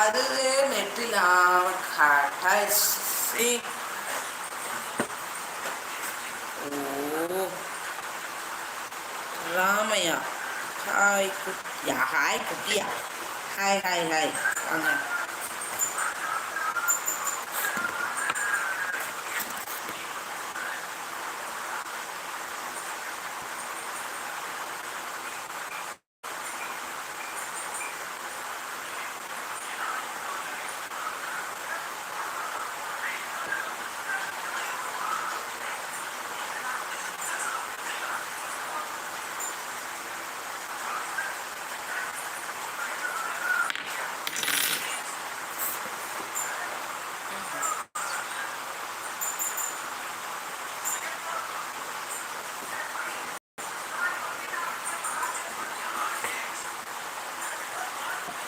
அது நெட்டில் கட்டாயிடுச்சு ஓ ராமையா ஹாய் குட்டியா ஹாய் குட்டியா ஹாய் ஹாய் ஹாய் வாங்க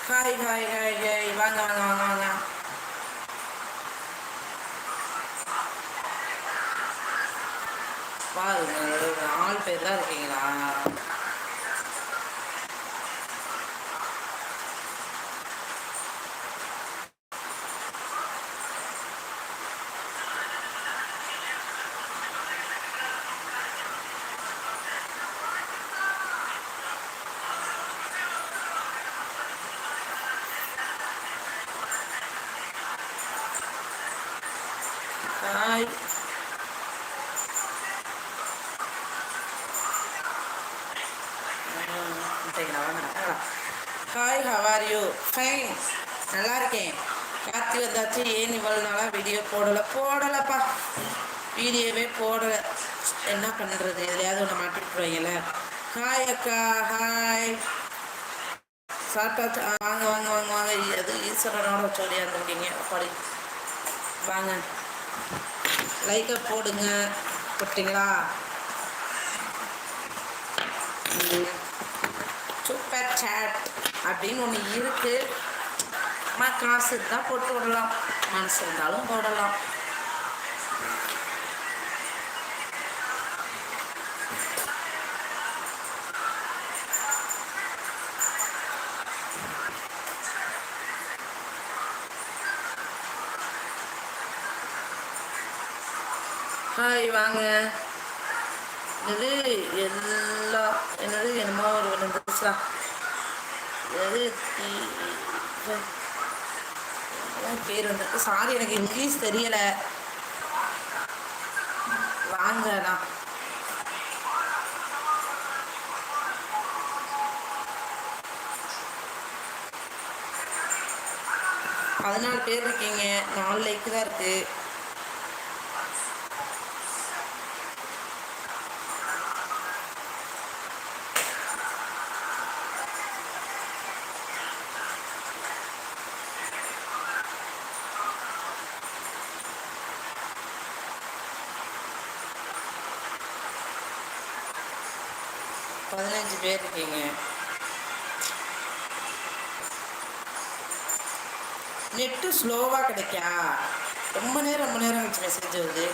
ஹாய் ஹாய் ஹாய் ஹாய் வாங்க வாங்க வாங்க வாங்க பாருங்க ஆள் பேர் தான் இருக்கீங்களா hi hi how are you fine நல்லா இருக்கேன். கார்த்தி வந்தாச்சு. ஏன் இவ்வளோ நாளாக வீடியோ போடலை? போடலைப்பா. வீடியோவே போடலை. என்ன பண்ணுறது எதுலையாவது ஒன்று மாட்டிட்டுருவீங்கள ஹாய் அக்கா. ஹாய் சாப்பிட்டாச்சு. வாங்க வாங்க வாங்க வாங்க. அது ஈஸ்வரனோட சொல்லி இருந்திருக்கீங்க அப்படி வாங்க. லைக்கை போடுங்க. போட்டிங்களா? சூப்பர் சேட் அப்படின்னு ஒன்று இருக்கு. அம்மா காசு இருந்தால் போட்டு விடலாம். மனசு இருந்தாலும் போடலாம். ஹாய் வாங்க. இது எல்லா என்னது என்னமோ ஒரு ஒன்று எது தி- பேர் வந்துருக்கு. சாரி எனக்கு இங்கிலீஷ் தெரியல. வாங்கண்ணா பதினாலு பேர் இருக்கீங்க. நாலு லைக்கு தான் இருக்குது பதினஞ்சு பேர் இருக்கீங்க. நெட்டு ஸ்லோவாக கிடைக்கா? ரொம்ப நேரம் ரொம்ப நேரம் வச்சு மெசேஜ் வருது.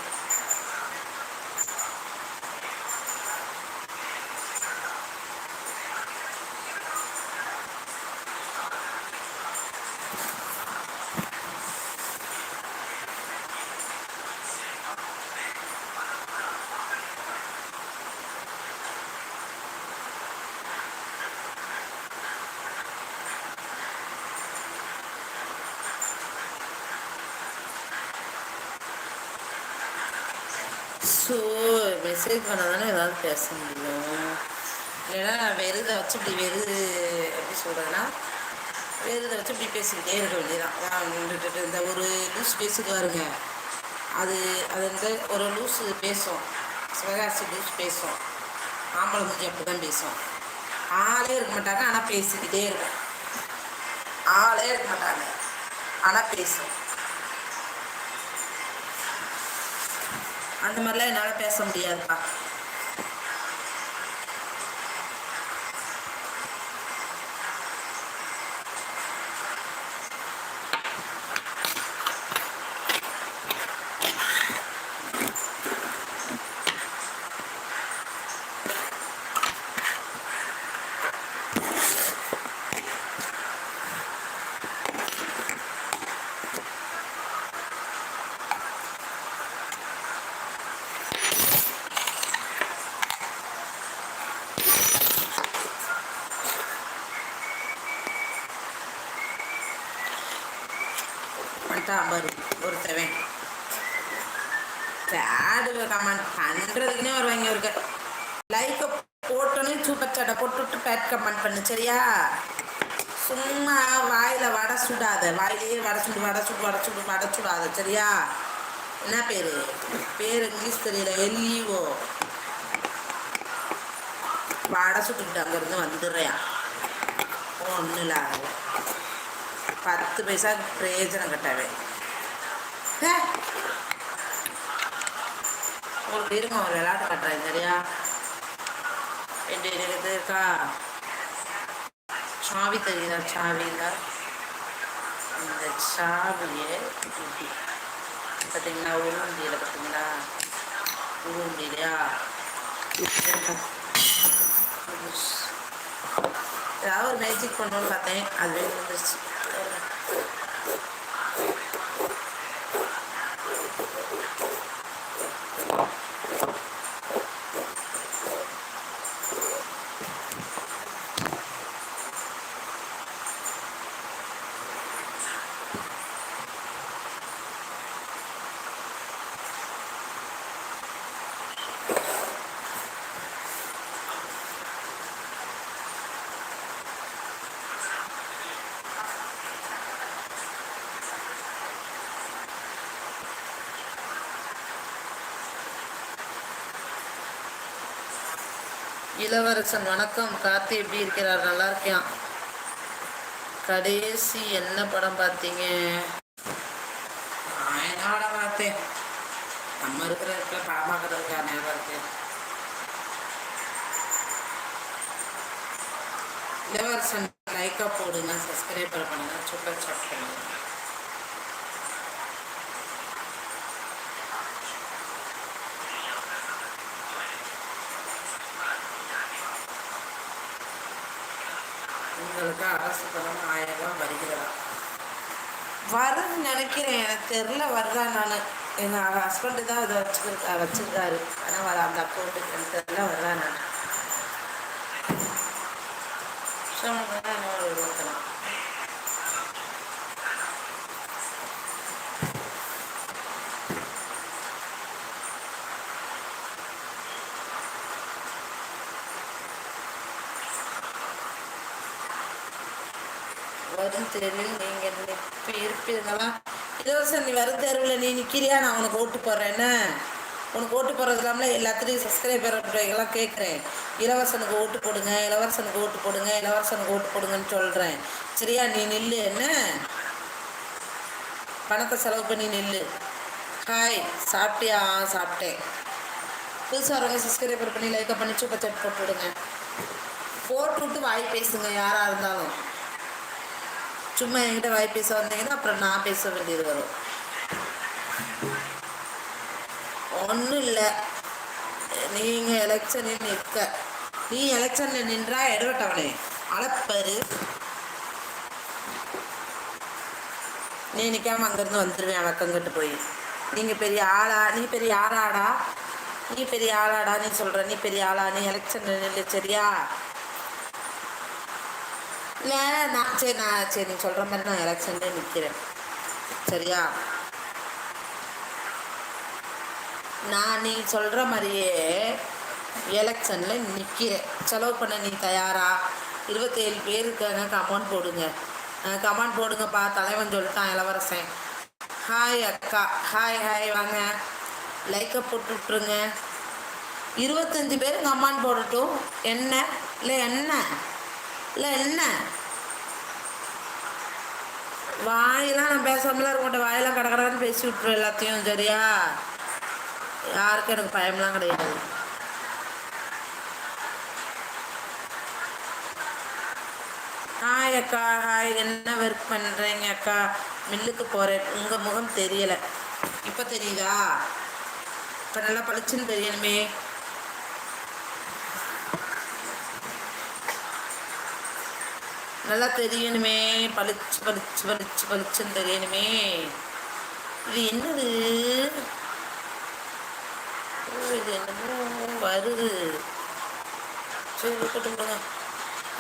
ஸோ மெசேஜ் பண்ணால் தானே ஏதாவது பேச முடியும் இல்லைன்னா நான் வெறுதை வச்சு இப்படி வெறு எப்படி சொல்கிறதுனா வெறுதை வச்சு இப்படி பேசிக்கிட்டே இருக்க வேண்டியதான் இந்த ஒரு லூஸ் பேசுக்கு வருங்க அது அது வந்து ஒரு லூஸ் பேசும். சிவகாசி லூஸ் பேசும். ஆம்பளை மூஞ்சி அப்படி தான் பேசும். ஆளே இருக்க மாட்டாங்க ஆனால் பேசிக்கிட்டே இருக்கும் ஆளே இருக்க மாட்டாங்க ஆனால் பேசும். அந்த மாதிரிலாம் என்னால் பேச முடியாதுப்பா வந்துட்டான் பாரு ஒருத்தவன் சேடு கமெண்ட் பண்ணுறதுக்குனே வருவாங்க ஒருக்க லைக்கை போட்டோன்னே சூப்பர் சாட்டை போட்டுவிட்டு பேட் கமெண்ட் பண்ணு சரியா சும்மா வாயில் வடை சுடாத வாயிலேயே வடச்சுடு வடச்சுடு வடச்சுடு வடச்சுடாத சரியா? என்ன பேர்? பேர் இங்கிலீஷ் தெரியல. எல்இஓ வடை அங்கேருந்து வந்துடுறியா? ஒன்றும் இல்லை பத்து பைசா பிரயோஜனம் கட்டாவே. ஒரு உங்களுக்கு இருங்க ஒரு விளையாட்டு கட்டுறேன் சரியா? எப்படி இருக்குது இருக்கா? சாவி தெரியுதா சாவியில் சாவியை இப்படி பார்த்தீங்களா உருண்டியில் பார்த்தீங்களா உருண்டிலையா ஏதாவது ஒரு மேஜிக் பண்ணணும்னு பார்த்தேன் அதுவே வந்துருச்சு இளவரசன் வணக்கம். கார்த்தி எப்படி இருக்கிறார்? நல்லா இருக்கியான் கடைசி என்ன படம் பார்த்தீங்க? நான் என்னோட பார்த்தேன். நம்ம இருக்கிற இடத்துல படம் பார்க்கறதுக்கா நேரம் இருக்கு? இளவரசன் லைக்கா போடுங்க. சப்ஸ்கிரைபர் பண்ணுங்க சூப்பர் சாட் பண்ணுங்க. உங்களுக்கு அரசு பணம் ஆயிரம் ரூபாய் வருகிறதா? வருதுன்னு நினைக்கிறேன். எனக்கு தெரில வருதா நான் எங்கள் ஹஸ்பண்டு தான் இதை வச்சுருக்கா வச்சுருக்காரு. ஆனால் வர அந்த அக்கௌண்ட்டுக்கு எனக்கு தெரில வருதா நான் சொன்னா தெருவில் நீங்கள் நிற்ப இருப்பீர்களா? இலவசம் நீ வரும் தெருவில் நீ நிற்கிறியா நான் உனக்கு ஓட்டு போடுறேன்னு என்ன? உனக்கு ஓட்டு போடுறது இல்லாமல் எல்லாத்துலேயும் சப்ஸ்கிரைபர் எல்லாம் கேட்குறேன். இளவரசனுக்கு ஓட்டு போடுங்க இளவரசனுக்கு ஓட்டு போடுங்க இளவரசனுக்கு ஓட்டு போடுங்கன்னு சொல்கிறேன் சரியா? நீ நில்லு. என்ன? பணத்தை செலவு பண்ணி நில்லு. ஹாய் சாப்பிட்டியா? சாப்பிட்டேன். புதுசாக வரவங்க சப்ஸ்கிரைபர் பண்ணி லைக்கை பண்ணி சூப்பர் சாட் போட்டு விடுங்க போட்டு விட்டு வாய் பேசுங்க யாராக இருந்தாலும். சும்மா என்கிட்ட வாய் பேச வந்தீங்கன்னா அப்புறம் நான் பேச வேண்டியது வரும். ஒன்றும் இல்லை. நீங்கள் எலெக்ஷனில் நிற்க. நீ எலெக்ஷனில் நின்றா எடுவட்டவனே அளப்பரு. நீ நிற்காம அங்கேருந்து வந்துடுவேன் அவக்கங்கிட்டு போய். நீங்கள் பெரிய ஆளா? நீ பெரிய ஆளாடா? நீ பெரிய ஆளாடா? நீ சொல்கிற நீ பெரிய ஆளா? நீ எலெக்ஷனில் நில்லு சரியா? இல்லை நான் சரி நான் சரி நீ சொல்கிற மாதிரி நான் எலெக்ஷன்லேயே நிற்கிறேன் சரியா? நான் நீ சொல்கிற மாதிரியே எலெக்ஷனில் நிற்கிறேன் செலவு பண்ண நீ தயாரா? இருபத்தேழு பேர் இருக்காங்க கமெண்ட் போடுங்க. கமெண்ட் போடுங்கப்பா. தலைவன் சொல்லிட்டான் இளவரசன். ஹாய் அக்கா. ஹாய் ஹாய் வாங்க. லைக்கை போட்டு விட்ருங்க இருபத்தஞ்சி பேர் கமெண்ட் போடட்டும். என்ன? இல்லை என்ன? இல்லை என்ன? வாயெல்லாம் நான் பேசாமலாம் இருக்க வாயெல்லாம் கட கடன்னு பேசி விட்ருவேன் எல்லாத்தையும் சரியா? யாருக்கும் எனக்கு பயம்லாம் கிடையாது. ஹாய் அக்கா ஹாய். என்ன ஒர்க் பண்ணுறீங்க அக்கா? மில்லுக்கு போகிறேன் உங்கள் முகம் தெரியலை. இப்போ தெரியுதா? இப்போ நல்லா பளிச்சுன்னு தெரியணுமே நல்லா தெரியணுமே. பளிச்சு பளிச்சு பளிச்சு பளிச்சுன்னு தெரியணுமே. இது என்னது? இது என்னமோ வருது. சரி இருக்கட்டும்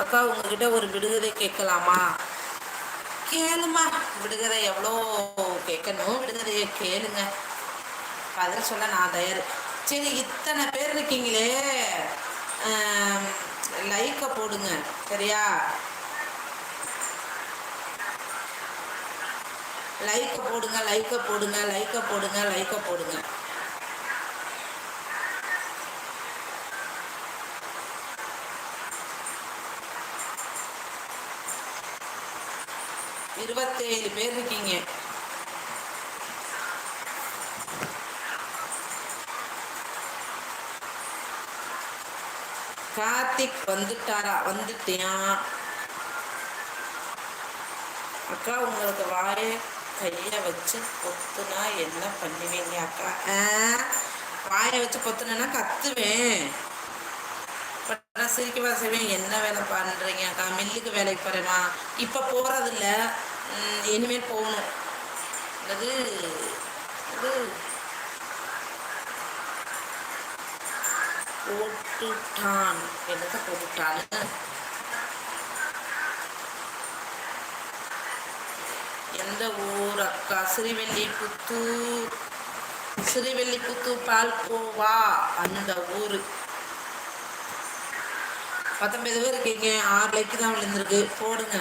அக்கா உங்ககிட்ட ஒரு விடுகதை கேட்கலாமா? கேளுமா. விடுகதை எவ்வளோ கேட்கணும்? விடுகதையை கேளுங்க. பதில் சொல்ல நான் தயார். சரி இத்தனை பேர் இருக்கீங்களே. லைக்கை போடுங்க. சரியா? லைக்கை போடுங்க லைக்கை போடுங்க லைக்கை போடுங்க லைக்கை போடுங்க. இருபத்தேழு பேர் இருக்கீங்க. கார்த்திக் வந்துட்டாரா? வந்துட்டியா அக்கா உங்களுக்கு வாயே கையை வச்சு கொத்துனா என்ன பண்ணுவீங்க அக்கா? வாயை வச்சு கொத்துனா கத்துவேன். நான் சிரிக்கவா செய்வேன் என்ன வேலை பண்ணுறீங்க அக்கா? மில்லுக்கு வேலைக்கு போகிறேம்மா இப்போ போகிறதில்ல இனிமேல் போகணும். அது அது போட்டுட்டான். என்னத்தை போட்டுட்டான்னு? எந்த ஊர் அக்கா? ஸ்ரீவெல்லி புத்தூர் ஸ்ரீவெல்லி புத்தூர் பால்கோவா அந்த ஊர். பத்தொன்பது பேர் இருக்கீங்க. ஆறு லைக்கு தான் விழுந்திருக்கு. போடுங்க.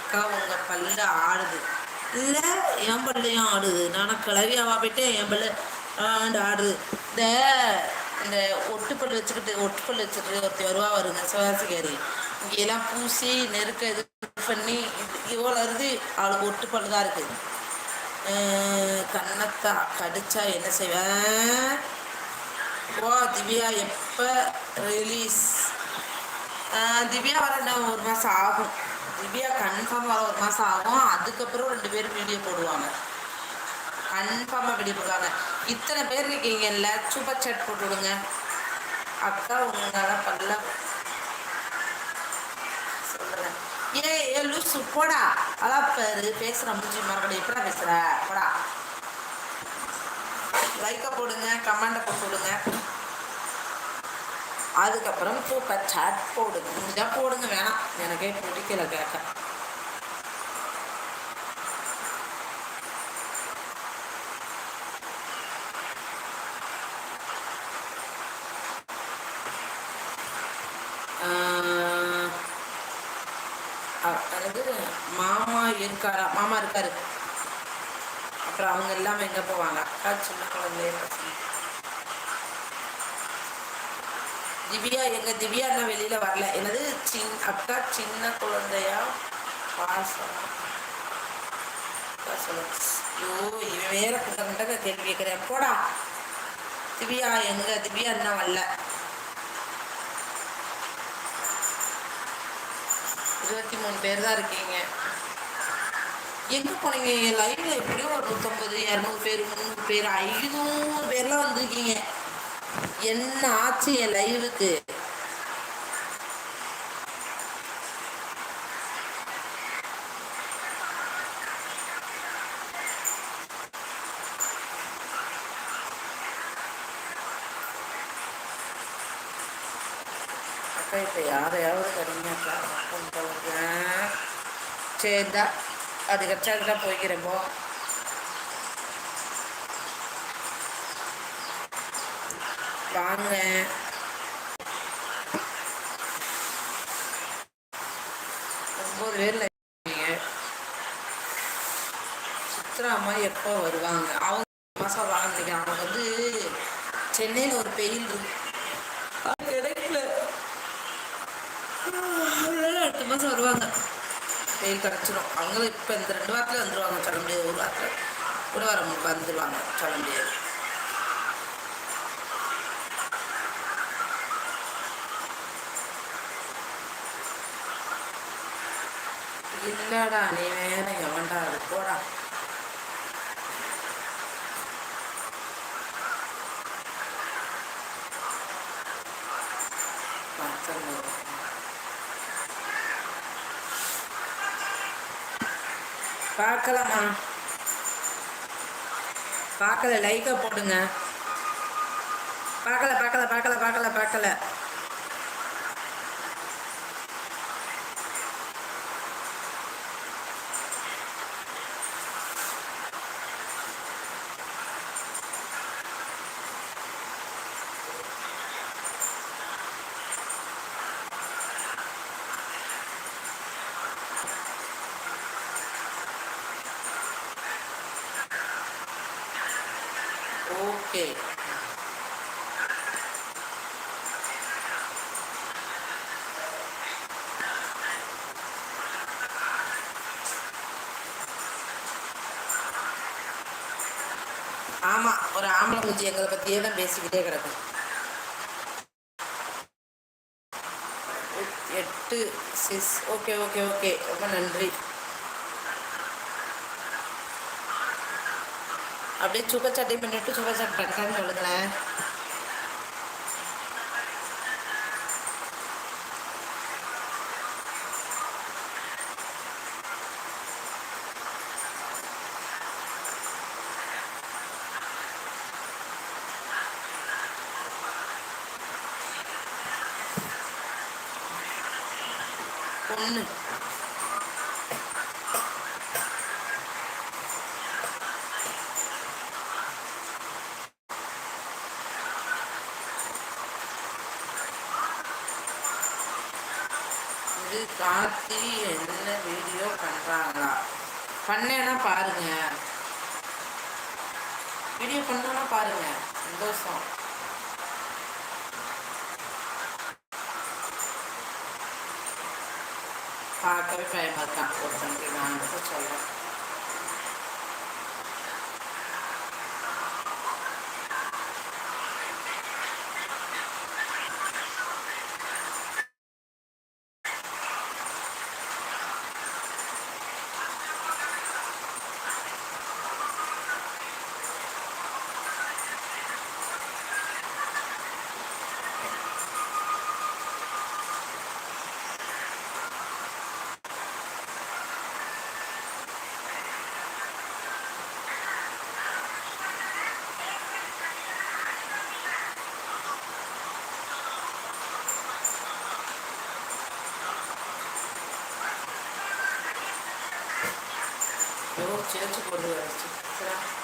அக்கா உங்கள் பல்ல ஆடுது. இல்லை என் பல்லையும் ஆடுது. நான் கிளவியாவா போயிட்டு என் பல்லு ஆண்டு ஆடுது. இந்த இந்த ஒட்டுப்பல் வச்சுக்கிட்டு ஒட்டுப்பல் வச்சுக்கிட்டு ஒருத்தி வருவா வருங்க சிவாசிக்காரி. இங்கெல்லாம் பூசி நெருக்க இது பண்ணி இவ்வளோ இருந்து அவளுக்கு ஒட்டு தான் இருக்குது. கண்ணத்தா கடிச்சா என்ன செய்வேன் ஓ திவ்யா எப்போ ரிலீஸ் திவ்யா வர இன்னும் ஒரு மாதம் ஆகும். திவ்யா கன்ஃபார்ம் வர ஒரு மாதம் ஆகும். அதுக்கப்புறம் ரெண்டு பேரும் வீடியோ போடுவாங்க. கன்ஃபார்மாக வீடியோ போடுவாங்க. இத்தனை பேர் இருக்கீங்கல்ல சூப்பர் சாட் போட்டு விடுங்க. அக்கா உங்களால் பல்ல ஏ ஏ லூசு போடா. அதான் பேர். பேசுகிற முடிஞ்சு மறுபடியும் எப்படா பேசுகிற போடா. லைக்கை போடுங்க கமெண்ட்டை போடுங்க அதுக்கப்புறம் தூக்க சாட் போடுங்க. முடிஞ்சா போடுங்க வேணாம். எனக்கே பிடிக்கல கேட்க அதாவது மாமா இருக்காரா? மாமா இருக்காரு. அப்புறம் அவங்க எல்லாமே எங்கே போவாங்க? அக்கா சின்ன குழந்தைய பசங்க திவ்யா எங்கள் திவ்யா என்ன வெளியில் வரல. எனது சின் அக்கா சின்ன குழந்தையா? பாசம் ஐயோ இவன் வேற கிட்ட கேள்வி கேட்குறேன். போடா. திவ்யா எங்க? திவ்யா என்ன வரல. இருபத்தி மூணு பேர் தான் இருக்கீங்க. எங்கே போனீங்க? என் லைவ்ல எப்படியும் ஒரு நூற்றம்பது இரநூறு பேர் முந்நூறு பேர் ஐநூறு பேர்லாம் வந்திருக்கீங்க. என்ன ஆச்சு என் லைவுக்கு அக்கா இப்போ யாரையாவது கடுமையாக உங்களுக்கு சரிதா அது கச்சாக்கு தான் போய்க்கிறப்போ வாங்க ஒம்பது பேரில் சித்ரா அம்மா எப்போ வருவாங்க? அவங்க மாதம் வாழ்ந்துருக்கேன் அவங்க வந்து சென்னையில் ஒரு பெயில் இருக்கு. கிடைக்கல. அடுத்த மாதம் வருவாங்க. வெயில் கிடச்சிடும் அவங்களும் இப்போ இந்த ரெண்டு வாரத்தில் வந்துடுவாங்க சொல்ல முடியாது. ஒரு வாரத்தில் கூட வாரம் வந்துடுவாங்க சொல்ல முடியாது. இல்லடா நீ வேற எவன்டா அது? போடா. பார்க்கலாமா? பார்க்கல லைக்கை போடுங்க. பார்க்கல பார்க்கல பார்க்கல பார்க்கல பார்க்கல ஓகே ஆமா ஒரு ஆம்பளை குச்சி எங்களை பத்தியே தான் பேசிக்கிட்டே கிடக்கும் எட்டு சிஸ் ஓகே ஓகே ஓகே ரொம்ப நன்றி. அப்படியே சூப்பர் சட்டை பண்ணிட்டு சூப்பர் சாட் பண்ணுறேன்னு சொல்லுங்களேன் பொண்ணு இது கார்த்தி என்ன வீடியோ பண்றாங்களா பண்ணேன்னா பாருங்க வீடியோ பண்ணோன்னா பாருங்க. சந்தோஷம். பார்க்கவே பயமா ஒரு ஒருத்தனுக்கு நான் மட்டும் சொல்றேன் யோசிச்சு யோசிச்சு போட்டு வச்சு